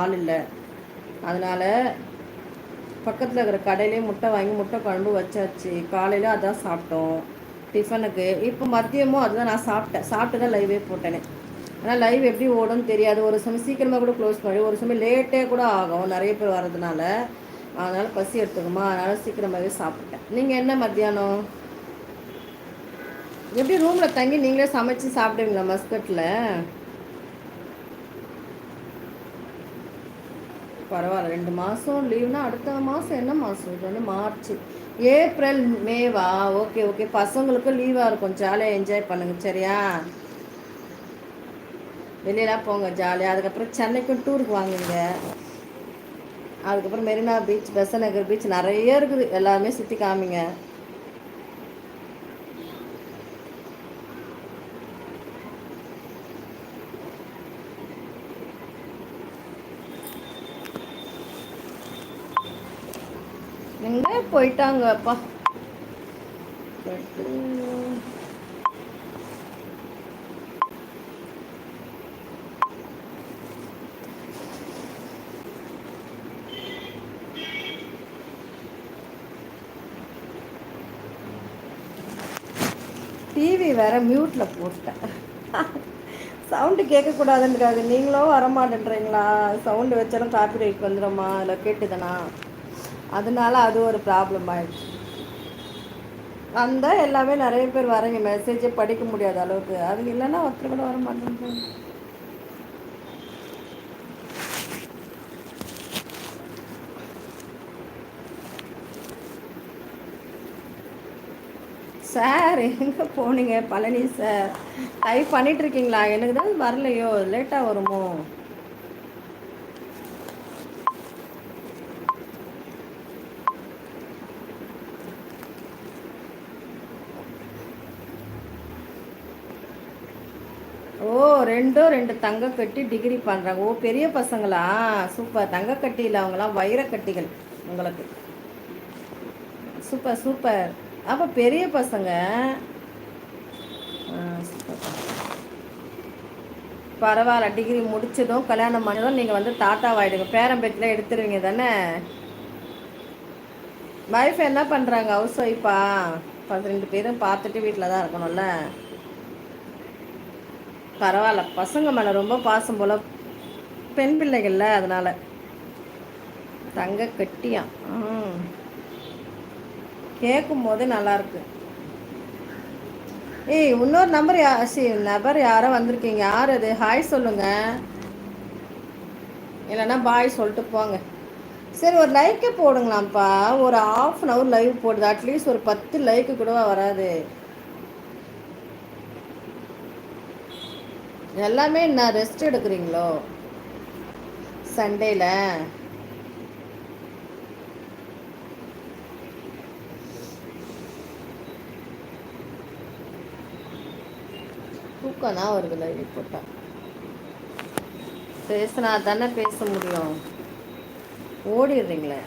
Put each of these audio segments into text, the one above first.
ஆள் இல்லை. அதனால் பக்கத்தில் இருக்கிற கடையிலே முட்டை வாங்கி முட்டை குழம்பு வச்சாச்சு. காலையில் அதான் சாப்பிட்டோம். டிஃபனுக்கு. இப்போ மதியமும் அதுதான் நான் சாப்பிட்டேன். சாப்பிட்டு தான் லைவே போட்டேனே. ஆனால் லைவ் எப்படி ஓடும்னு தெரியாது. ஒரு சமயம் சீக்கிரமாக கூட க்ளோஸ் பண்ணி ஒரு சமயம் லேட்டே கூட ஆகும். நிறைய பேர் வர்றதுனால. அதனால் பசி எடுத்துக்குமா அதனால் சீக்கிரமாகவே சாப்பிட்டேன். நீங்கள் என்ன மத்தியானம்? எப்படி ரூமில் தங்கி நீங்களே சமைச்சு சாப்பிடுவீங்களா மஸ்கட்டில் பரவாயில்ல ரெண்டு மாதம் லீவ்னா அடுத்த மாதம் என்ன மாதம் இது வந்து மார்ச். ஏப்ரல் மேவா? Okay okay. பசங்களுக்கும் லீவாக இருக்கும். ஜாலியாக என்ஜாய் பண்ணுங்க சரியா? வெளியெல்லாம் போங்க ஜாலியாக அதுக்கப்புறம் சென்னைக்கும் டூருக்கு வாங்குங்க. அதுக்கப்புறம் மெரினா பீச் பெசநகர் பீச் நிறைய இருக்குது. எல்லாமே சுற்றி காமிங்க. எங்கே போயிட்டாங்க அப்பா டிவி வேற மியூட்ல போட்டேன். சவுண்டு கேட்கக்கூடாதுன்றாங்க நீங்களும் வரமாட்டேன்றீங்களா? சவுண்டு வச்சாலும் காப்பி ரைட் வந்துடுமா? இல்லை கேட்டுதானா? அதனால அது ஒரு ப்ராப்ளம் ஆயிடுச்சு. வந்தால் எல்லாமே நிறைய பேர் வரீங்க மெசேஜே படிக்க முடியாத அளவுக்கு. அது இல்லைன்னா ஒருத்தர் கூட வர மாட்டேங்குது. சார் எங்கே போனீங்க? பழனி சார். டைப் பண்ணிட்டு இருக்கீங்களா? எனக்கு தான் வரலையோ. லேட்டாக வருமோ? ஓ ரெண்டும் ரெண்டு தங்க கட்டி டிகிரி பண்ணுறாங்க ஓ பெரிய பசங்களா? சூப்பர் தங்க கட்டியில் அவங்களாம் வைர கட்டிகள் உங்களுக்கு. சூப்பர் சூப்பர் அப்போ பெரிய பசங்க பரவாயில்ல டிகிரி முடிச்சதும் கல்யாணம் பண்ணதும் நீங்கள் வந்து தாத்தாவாயிடுங்க. பேரம்பேட்டில் எடுத்துருவீங்க தானே? வைஃப் என்ன பண்ணுறாங்க ஹவுஸ் ஒய்ஃபா ரெண்டு பேரும் பார்த்துட்டு வீட்டில் தான் இருக்கணும்ல. பரவாயில்ல. பசங்க மேலே ரொம்ப பாசம் போல். பெண் பிள்ளைகள்ல அதனால். தங்க கட்டியா. ம். கேட்கும் போது ஏய் இன்னொரு நம்பர் யா சி நபர் யாரோ வந்திருக்கீங்க. யார் அது? ஹாய் சொல்லுங்கள் இல்லைன்னா பாய் சொல்லிட்டு போங்க. சரி ஒரு லைக்கே போடுங்களாம்ப்பா. ஒரு ஆஃப் அன் ஹவர் லைவ் போடுது. அட்லீஸ்ட் ஒரு பத்து லைக்கு கூட வராது. எல்லாமே நான் ரெஸ்ட் எடுக்கிறீங்களோ? சண்டேல? தூக்கம் தான் வருது லைவ் போட்டா. பேசினா தானே பேச முடியும். ஓடிடுறீங்களே.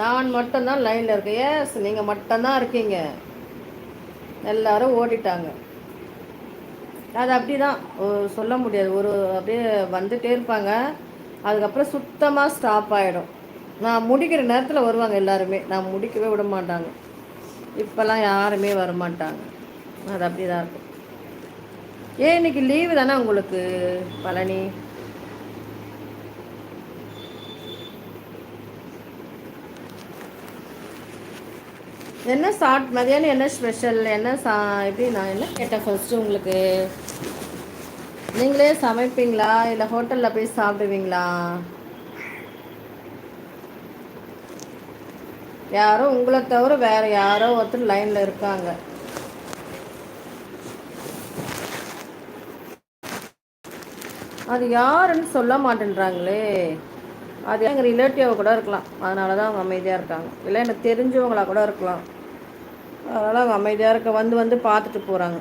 நான் மட்டும்தான் லைனில் இருக்கேன். எஸ் நீங்கள் மட்டும்தான் இருக்கீங்க. எல்லாரும் ஓடிட்டாங்க. அது அப்படி தான் சொல்ல முடியாது. ஒரு அப்படியே வந்துகிட்டே இருப்பாங்க. அதுக்கப்புறம் சுத்தமாக ஸ்டாப் ஆகிடும் நான் முடிக்கிற நேரத்தில் வருவாங்க எல்லாருமே. நான் முடிக்கவே விட மாட்டாங்க. இப்போல்லாம் யாருமே வர மாட்டாங்க அது அப்படி தான் இருக்கும். ஏன் இன்னைக்கு லீவு தானே உங்களுக்கு பழனி? என்ன சாட் மதியானம் என்ன ஸ்பெஷல் என்ன சா எப்படி நான் என்ன கேட்டேன் ஃபர்ஸ்ட்டு உங்களுக்கு? நீங்களே சமைப்பீங்களா? இல்லை ஹோட்டலில் போய் சாப்பிடுவீங்களா? யாரோ உங்களை தவிர வேற யாரோ ஒருத்தர் லைனில் இருக்காங்க. அது யாருன்னு சொல்ல மாட்டேன்றாங்களே. அது எங்கள் ரிலேட்டிவ் கூட இருக்கலாம். அதனால தான் அவங்க அமைதியாக இருக்காங்க. இல்லை எனக்கு தெரிஞ்சவங்களா கூட இருக்கலாம். அதனால் அவங்க அமைதியாக இருக்க வந்து வந்து பார்த்துட்டு போகிறாங்க